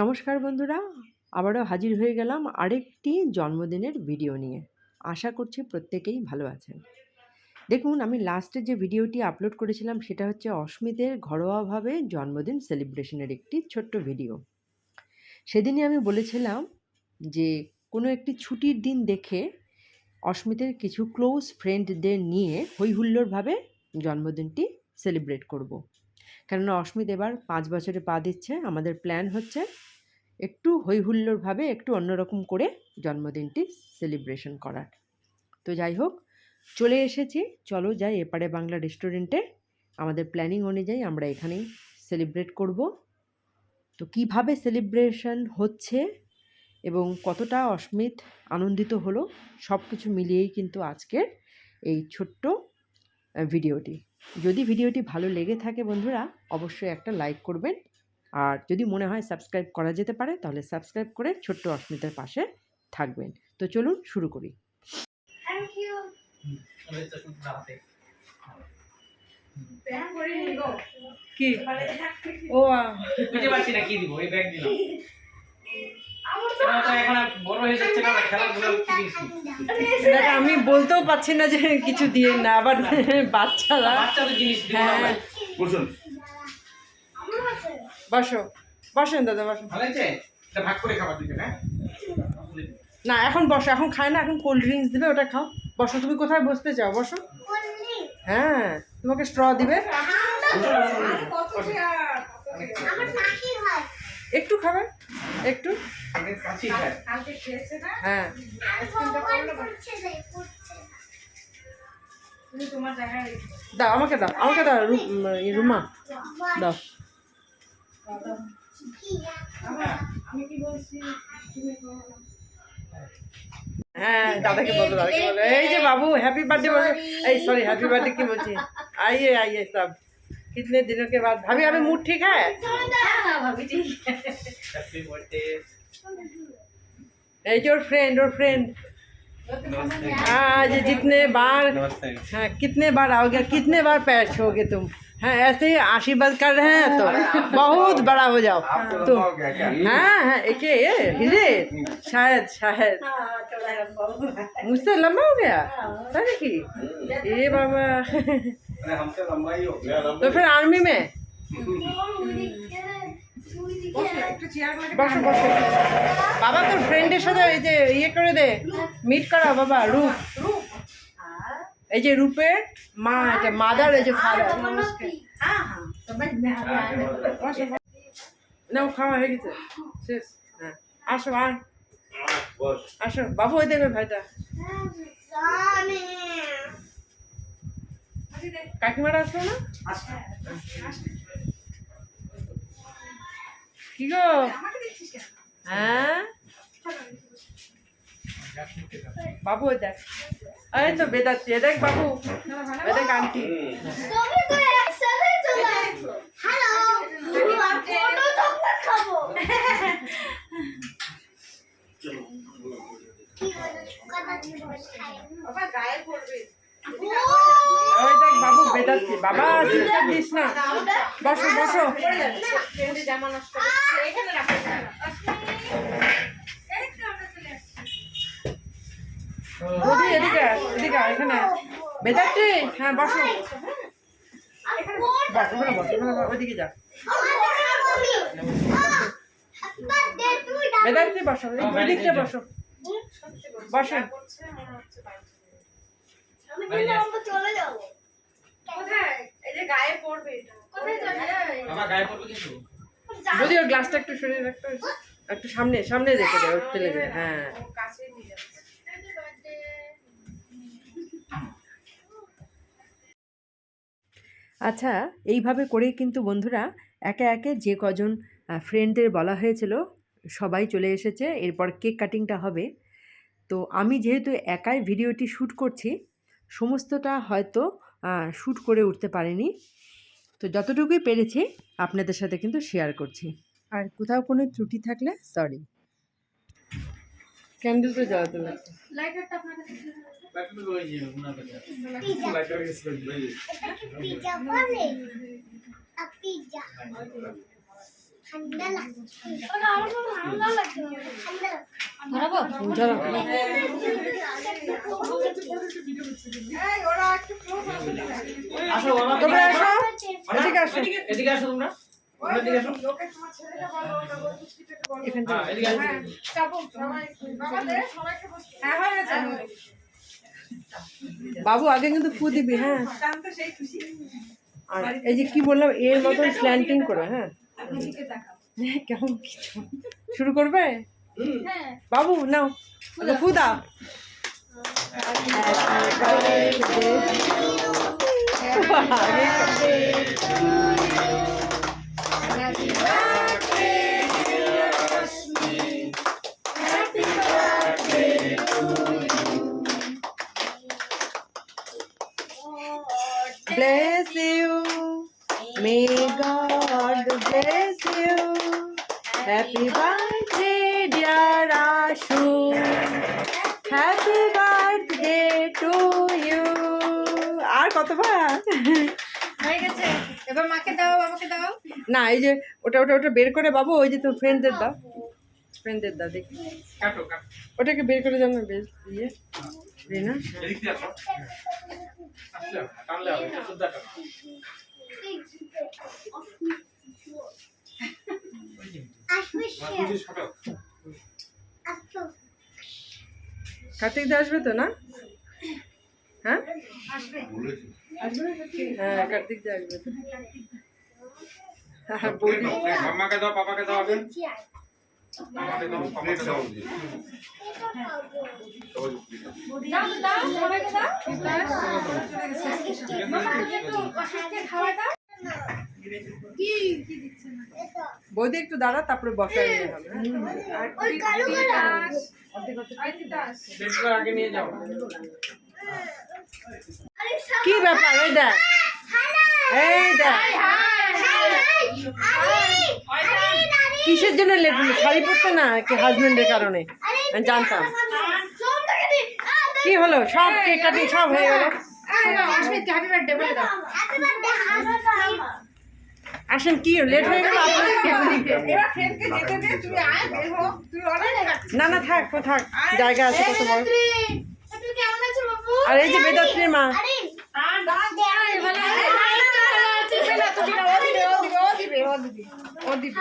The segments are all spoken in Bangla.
নমস্কার বন্ধুরা, আবারও হাজির হয়ে গেলাম আরেকটি জন্মদিনের ভিডিও নিয়ে। আশা করছি প্রত্যেকেই ভালো আছেন। দেখুন, আমি লাস্টে যে ভিডিওটি আপলোড করেছিলাম, সেটা হচ্ছে অস্মিতের ঘরোয়াভাবে জন্মদিন সেলিব্রেশনের একটি ছোট্ট ভিডিও। সেদিনই আমি বলেছিলাম যে, কোনো একটি ছুটির দিন দেখে অস্মিতের কিছু ক্লোজ ফ্রেন্ডদের নিয়ে হৈহুল্লোড়ভাবে জন্মদিনটি সেলিব্রেট করব। কেননা অস্মিত এবার পাঁচ বছরে পা দিচ্ছে, আমাদের প্ল্যান হচ্ছে একটু হৈহুল্লোড়ভাবে একটু অন্যরকম করে জন্মদিনটি সেলিব্রেশন করার। তো যাই হোক, চলে এসেছি। চলো যাই এপারে বাংলা রেস্টুরেন্টে আমাদের প্ল্যানিং অনুযায়ী আমরা এখানেই সেলিব্রেট করব। তো কীভাবে সেলিব্রেশন হচ্ছে এবং কতটা অস্মিত, আনন্দিত হলো সব কিছু মিলিয়েই কিন্তু আজকের এই ছোট্ট ভিডিওটি যদি ভিডিওটি ভালো লেগে থাকে বন্ধুরা, অবশ্যই একটা লাইক করবেন। আর যদি মনে হয় সাবস্ক্রাইব করা যেতে পারে তাহলে সাবস্ক্রাইব করে ছোট্ট অস্মিতার পাশে থাকবেন। তো চলুন শুরু করি। কি? ও বুঝতে পারছি না কি দিব? এই ব্যাগ দিলাম। আমার তো এটা তো এখন আর বড় হয়ে যাচ্ছে না খেলাধুলা কি দিয়েছি দেখ আমি বলতেও পারছি না যে কিছু দিয়ে না আবার বাচ্চারা জিনিস হ্যাঁ। বসো বসেন দাদা বসেন ভাগ করে খাবার হ্যাঁ না? এখন বসো এখন খায় না এখন কোল্ড ড্রিঙ্কস দিবে ওটা খাও। বসো তুমি কোথায় বসতে চাও? বসো। হ্যাঁ তোমাকে স্ট্র দিবে। হয় একটু খাবে? একটু? হ্যাঁ। দাও আমাকে দাও আমাকে দাও রুমা। দাও। হ্যাঁ দাদাকে বলো দাদাকে বলো এই যে বাবু হ্যাপি বার্থডে বলো এই সরি হ্যাপি বার্থডে কি कितने दिनों के बाद भाभी अभी मूड ठीक है भाभी योर फ्रेंड योर फ्रेंड आज जितने बार कितने बार आओगे कितने बार पैच होगे तुम हाँ ऐसे ही आशीर्वाद कर रहे हैं तो बहुत बड़ा हो जाओ तुम हाँ हाँ एक ये हिले शायद शायद मुझसे लंबा हो गया सर की ये बाबा अरे हमसे लंबा ही हो गया तो फिर आर्मी में বসো বসো বাবা তোর ফ্রেন্ডের সাথে এই যে ইয়ে করে দে মিট করা বাবা রূপ এই যে রূপের মা এটা মাদার এই যে ফাদার নাও খাওয়া হয়ে গেছে। শেষ। হ্যাঁ আসো আর আসো বাবু ওই দেবে ভাইটা। কাকিমারা আসলো না? কি গো? হ্যাঁ? বাবু দেখ। এই তো বেদাচ্ছি দেখ বাবু। দেখ আন্টি। বাবু বেদাচ্ছি বাবা চিৎকার দিস না। বসো বসো। বৌদি এদিকে এদিকে এখানে হ্যাঁ বসো। বস বস ওইদিকে যা। বসো বসো। যদি ওর গ্লাসটা একটু সরিয়ে রাখতে একটু সামনে সামনে রেখে দেয় ওর ফেলে দেয় হ্যাঁ। আচ্ছা এইভাবে করেই কিন্তু বন্ধুরা একে একে যে কজন ফ্রেন্ডদের বলা হয়েছিল সবাই চলে এসেছে। এরপর কেক কাটিংটা হবে। তো আমি যেহেতু একাই ভিডিওটি শ্যুট করছি সমস্তটা হয়তো শ্যুট করে উঠতে পারিনি। তো যতটুকুই পেরেছি আপনাদের সাথে কিন্তু শেয়ার করছি। আর কোথাও কোনো ত্রুটি থাকলে সরি ক্যান্ডেল তো জ্বালাতে লাগছে কাছে আসো এদিকে আসো। তোমরা তোমরা এদিকে বাবু আগে কিন্তু ফু দিবি হ্যাঁ। আর এই যে কি বললাম এর মতন স্ল্যান্টিং করে হ্যাঁ। কেমন কিছু শুরু করবে? বাবু নাও ফু দাও। Bless you. May God bless you. Happy birthday, dear Ashu. Happy birthday to you. আর কতবার হয়ে গেছে এবার মাকে দাও আমাকে দাও না এই যে ওটা ওটা ওটা বের করে বাবু ওই যে তো ফ্রেন্ডদের দাও ফ্রেন্ডদের দাও দেখি ওটাকে বের করে দাও না বের ইয়ে দিয়ে না, আসো কার্তিক দা আসবে তো না? হ্যাঁ? হ্যাঁ কার্তিক দা আসবে। তো। হ্যাঁ বৌদি মাম্মাকে দাও পাপাকে দাও আগে। বৌদি একটু দাঁড়া তারপরে হ্যাঁ? আরে কি ব্যাপার এই দেখ এই দেখ কিসের জন্য লেট হলো? শাড়ি পরতে না কি হাজবেন্ডের কারণে? আমি জানতাম। কি হলো? সব কেক কাটিং সব হয়ে গেল। আসেন কি লেট হয়ে গেল? না না থাক থাক। জায়গা আছে কত বড়। তুই কেমন আছো বাবু? আর এই যে বেদাত্রীর মা। ও দিবে ও দিবে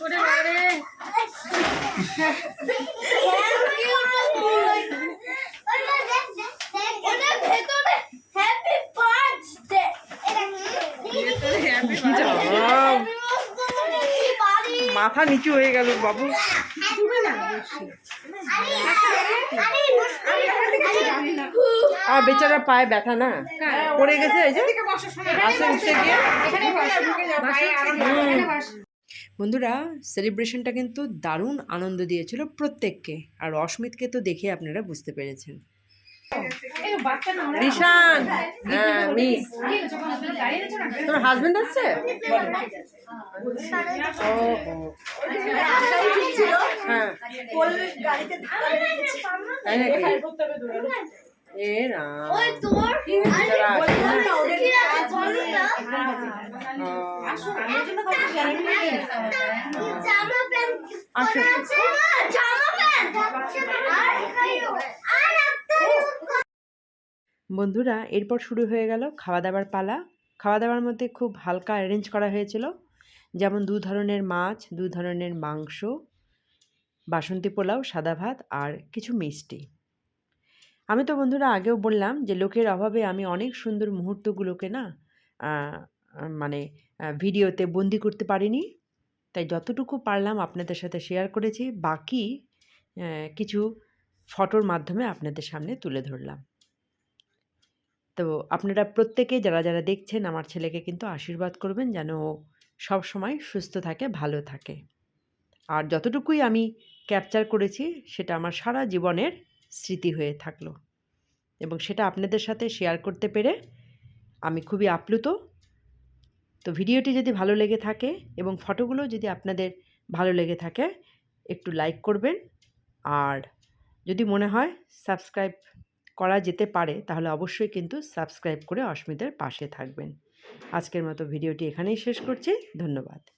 ওরে বাবারে মাথা নিচু হয়ে গেল বাবু। আর বেচারা পায়ে ব্যথা না? পড়ে গেছে এই যে। উঠতে গিয়ে। বন্ধুরা সেলিব্রেশনটা কিন্তু দারুণ আনন্দ দিয়েছিল প্রত্যেককে। আর অস্মিতকে তো দেখে আপনারা বুঝতে পেরেছেন। হ্যাঁ মিস। আছো তোমার হাজবেন্ড ও হ্যাঁ। নাকি? এ রাম। ওই বন্ধুরা এরপর শুরু হয়ে গেল খাওয়া দাওয়ার পালা। খাওয়া দাওয়ার মধ্যে খুব হালকা অ্যারেঞ্জ করা হয়েছিল। যেমন দু ধরনের মাছ দু ধরনের মাংস বাসন্তী পোলাও সাদা ভাত আর কিছু মিষ্টি। আমি তো বন্ধুরা আগেও বললাম যে, লোকের অভাবে আমি অনেক সুন্দর মুহূর্তগুলোকে না মানে ভিডিওতে বন্দি করতে পারিনি। তাই যতটুকু পারলাম আপনাদের সাথে শেয়ার করেছি, বাকি কিছু ফটোর মাধ্যমে আপনাদের সামনে তুলে ধরলাম। তো আপনারা প্রত্যেকে যারা যারা দেখছেন, আমার ছেলেকে কিন্তু আশীর্বাদ করবেন যেন ও সব সময় সুস্থ থাকে, ভালো থাকে। আর যতটুকুই আমি ক্যাপচার করেছি, সেটা আমার সারা জীবনের স্মৃতি হয়ে থাকল। এবং সেটা আপনাদের সাথে শেয়ার করতে পেরে আমি খুবই আপ্লুত। তো ভিডিওটি যদি ভালো লেগে থাকে এবং ফটোগুলো যদি আপনাদের ভালো লেগে থাকে, একটু লাইক করবেন। আর যদি মনে হয় সাবস্ক্রাইব করা যেতে পারে, তাহলে অবশ্যই কিন্তু সাবস্ক্রাইব করে অস্মিতার পাশে থাকবেন। আজকের মতো ভিডিওটি এখানেই শেষ করছি। ধন্যবাদ।